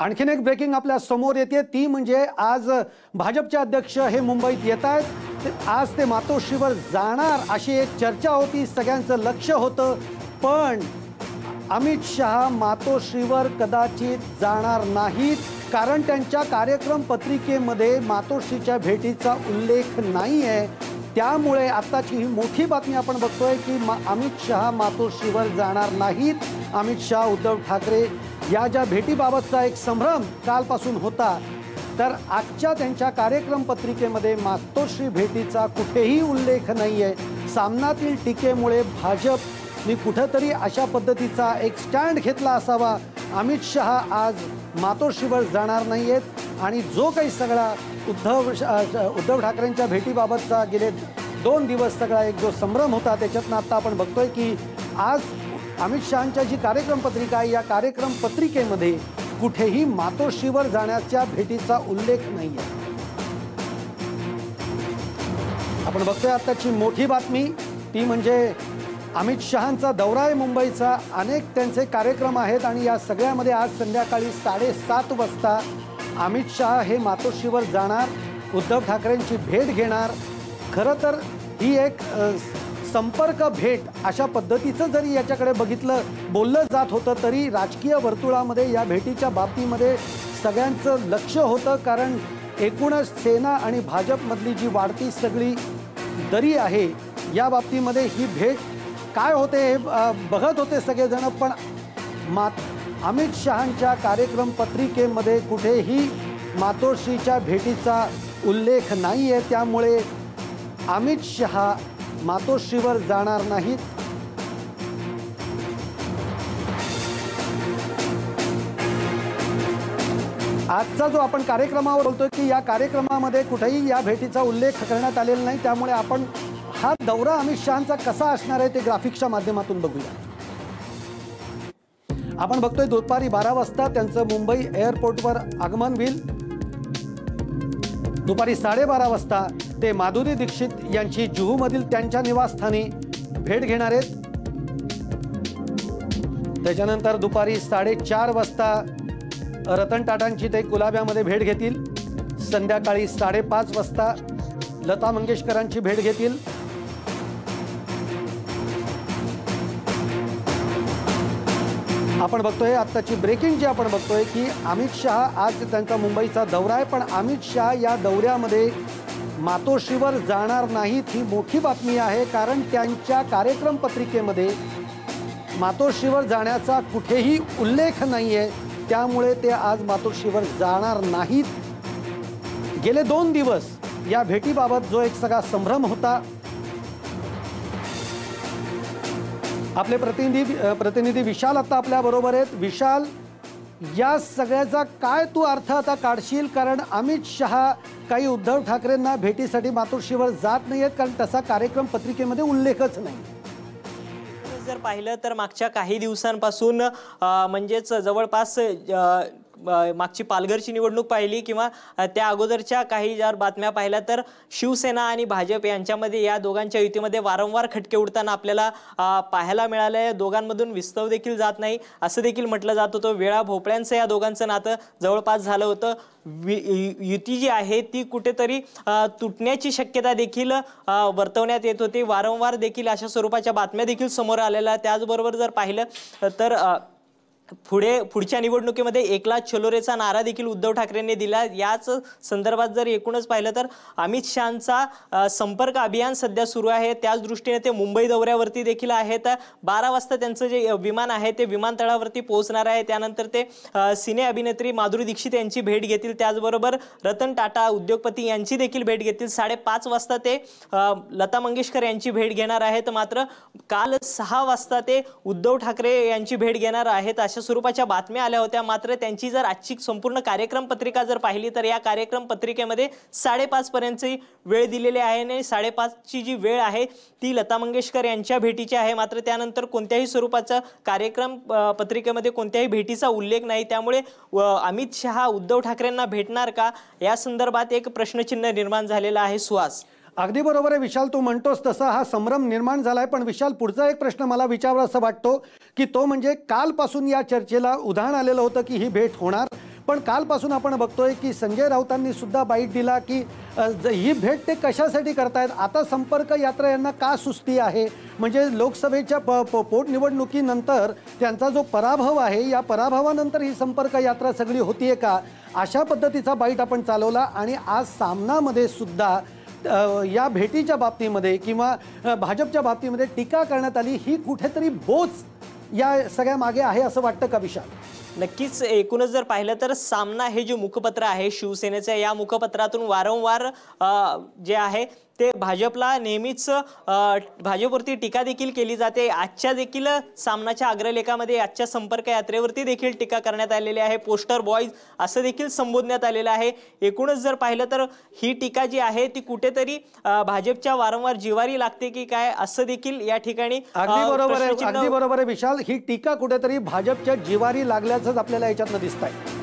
आणखीन एक ब्रेकिंग आपल्यासमोर येते. ती म्हणजे आज भाजपचे अध्यक्ष हे मुंबईत येत आहेत. आज ते मातोश्रीवर जाणार अशी एक चर्चा होती. सगळ्यांचं लक्ष होतं. पण अमित शहा मातोश्रीवर कदाचित जाणार नाहीत. कारण त्यांच्या कार्यक्रम पत्रिकेमध्ये मातोश्रीच्या भेटीचा उल्लेख नाही आहे त्यामुळे आत्ताची ही मोठी बातमी आपण बघतोय की मा अमित शहा मातोश्रीवर जाणार नाहीत. अमित शहा उद्धव ठाकरे या ज्या भेटीबाबतचा एक संभ्रम कालपासून होता तर आजच्या त्यांच्या कार्यक्रम पत्रिकेमध्ये मातोश्री भेटीचा कुठेही उल्लेख नाही आहे सामनातील टीकेमुळे भाजपनी कुठंतरी अशा पद्धतीचा एक स्टँड घेतला असावा. अमित शहा आज मातोश्रीवर जाणार नाही आहेत आणि जो काही सगळा उद्धव उद्धव ठाकरेंच्या भेटीबाबतचा गेले दोन दिवस सगळा एक जो संभ्रम होता त्याच्यातनं आत्ता आपण बघतोय की आज अमित शहांच्या जी कार्यक्रम पत्रिका आहे या कार्यक्रम पत्रिकेमध्ये कुठेही मातोश्रीवर जाण्याच्या भेटीचा उल्लेख नाही आहे आपण बघतोय आत्ताची मोठी बातमी ती म्हणजे अमित शहांचा दौरा आहे मुंबईचा. अनेक त्यांचे कार्यक्रम आहेत आणि या सगळ्यामध्ये आज संध्याकाळी साडेसात वाजता अमित शहा हे मातोश्रीवर जाणार उद्धव ठाकरेंची भेट घेणार. खरं तर ही एक संपर्क भेट अशा पद्धतीचं जरी याच्याकडे बघितलं बोललं जात होतं तरी राजकीय वर्तुळामध्ये या भेटीच्या बाबतीमध्ये सगळ्यांचं लक्ष होतं कारण एकूणच सेना आणि भाजपमधली जी वाढती सगळी दरी आहे या बाबतीमध्ये ही भेट काय होते हे बघत होते सगळेजण पण मात अमित शहांच्या कार्यक्रम पत्रिकेमध्ये कुठेही मातोश्रीच्या भेटीचा उल्लेख नाही आहे त्यामुळे अमित शहा मातोश्रीवर जाणार नाहीत. आजचा जो आपण कार्यक्रमावर बोलतोय की या कार्यक्रमामध्ये कुठेही या भेटीचा उल्लेख करण्यात आलेला नाही त्यामुळे आपण हा दौरा अमित शहांचा कसा असणार आहे ते ग्राफिक्सच्या माध्यमातून बघूया. आपण बघतोय दुपारी बारा वाजता त्यांचं मुंबई एअरपोर्टवर आगमन होईल. दुपारी साडेबारा वाजता ते माधुरी दीक्षित यांची जुहूमधील त्यांच्या निवासस्थानी भेट घेणार आहेत. त्याच्यानंतर दुपारी साडेचार वाजता रतन टाटांची ते कुलाब्यामध्ये भेट घेतील. संध्याकाळी साडेपाच वाजता लता मंगेशकरांची भेट घेतील. आपण बघतोय आत्ताची ब्रेकिंग जी आपण बघतोय की अमित शहा आज त्यांचा मुंबईचा दौरा आहे पण अमित शहा या दौऱ्यामध्ये मातोश्रीवर जाणार नाहीत ही मोठी बातमी आहे कारण त्यांच्या कार्यक्रम पत्रिकेमध्ये मातोश्रीवर जाण्याचा कुठेही उल्लेख नाही आहे त्यामुळे ते आज मातोश्रीवर जाणार नाहीत. गेले दोन दिवस या भेटीबाबत जो एक सगळा संभ्रम होता आपले प्रतिनिधी प्रतिनिधी विशाल आता आपल्या बरोबर आहेत. विशाल या सगळ्याचा काय तू अर्थ आता काढशील? कारण अमित शहा काही उद्धव ठाकरेंना भेटीसाठी मातोश्रीवर जात नाहीयेत कारण तसा कार्यक्रम पत्रिकेमध्ये उल्लेखच नाही. जर पाहिलं तर मागच्या काही दिवसांपासून म्हणजेच जवळपास मागची पालघरची निवडणूक पाहिली किंवा त्या अगोदरच्या काही जर बातम्या पाहिल्या तर शिवसेना आणि भाजप यांच्यामध्ये या दोघांच्या युतीमध्ये वारंवार खटके उडताना आपल्याला पाहायला मिळालं आहे दोघांमधून विस्तव देखील जात नाही. असं देखील म्हटलं जात होतं. वेळा भोपळ्यांचं या दोघांचं नातं जवळपास झालं होतं. वि- यु- युती जी आहे ती कुठेतरी तुटण्याची शक्यता देखील वर्तवण्यात येत होती. वारंवार देखील अशा स्वरूपाच्या बातम्या देखील समोर आलेल्या. त्याचबरोबर जर पाहिलं तर पुढे पुढच्या निवडणुकीमध्ये एकला छलोरेचा नारा देखील उद्धव ठाकरेंनी दिला. याच संदर्भात जर एकूणच पाहिलं तर अमित शहांचा संपर्क अभियान सध्या सुरू आहे. त्याच दृष्टीने ते मुंबई दौऱ्यावरती देखील आहेत. बारा वाजता त्यांचं जे विमान आहे ते विमानतळावरती पोहोचणार आहे. त्यानंतर ते सिने अभिनेत्री माधुरी दीक्षित यांची भेट घेतील. त्याचबरोबर रतन टाटा उद्योगपती यांची देखील भेट घेतील. साडेपाच वाजता ते लता मंगेशकर यांची भेट घेणार आहेत. मात्र काल सहा वाजता ते उद्धव ठाकरे यांची भेट घेणार आहेत अशा स्वरूपाच्या बातम्या आल्या होत्या. मात्र त्यांची जर आजची संपूर्ण कार्यक्रम पत्रिका जर पाहिली तर या कार्यक्रम पत्रिकेमध्ये साडेपाचपर्यंतची वेळ दिलेली आहे आणि साडेपाचची जी वेळ आहे ती लता मंगेशकर यांच्या भेटीची आहे. मात्र त्यानंतर कोणत्याही स्वरूपाचा कार्यक्रम पत्रिकेमध्ये कोणत्याही भेटीचा उल्लेख नाही. त्यामुळे व अमित शहा उद्धव ठाकरेंना भेटणार का? या संदर्भात एक प्रश्नचिन्ह निर्माण झालेला आहे सुहास. अगदी बरोबर आहे विशाल. तू म्हणतोस तसा हा संभ्रम निर्माण झालाय पण विशाल पुढचा एक प्रश्न मला विचारावा असं वाटतो की तो म्हणजे कालपासून या चर्चेला उदाहरण आलेलं होतं की ही भेट होणार? पण कालपासून आपण बघतोय की संजय राऊतांनी सुद्धा बाईट दिला की ज- ही भेट ते कशासाठी करतायत? आता संपर्क यात्रा यांना का सुस्ती आहे? म्हणजे लोकसभेच्या प प- पोटनिवडणुकीनंतर त्यांचा जो पराभव आहे या पराभवानंतर ही संपर्क यात्रा सगळी होतीये का? अशा पद्धतीचा बाईट आपण चालवला आणि आज सामनामध्ये सुद्धा या भेटीच्या बाबतीमध्ये किंवा भाजपच्या बाबतीमध्ये टीका करण्यात आली ही कुठेतरी बोच या सगळ्या मागे आहे असं वाटतं का विशाल? नक्कीच एकूणच जर पाहिलं तर सामना हे जे मुखपत्र आहे शिवसेनेचं या मुखपत्रातून वारंवार जे आहे ते भाजपला नेहमीच भाजपवरती टीका देखील केली जाते. आजच्या देखील सामनाच्या अग्रलेखामध्ये आजच्या संपर्क यात्रेवरती देखील टीका करण्यात आलेली आहे. पोस्टर बॉईज असं देखील संबोधण्यात आलेलं आहे. एकूणच जर पाहिलं तर ही टीका जी आहे ती कुठेतरी भाजपच्या वारंवार जिवारी लागते की काय असं देखील या ठिकाणी अगदी बरोबर आहे अगदी बरोबर आहे विशाल. ही टीका कुठेतरी भाजपच्या जिवारी लागल्याचंच आपल्याला याच्यातनं दिसत आहे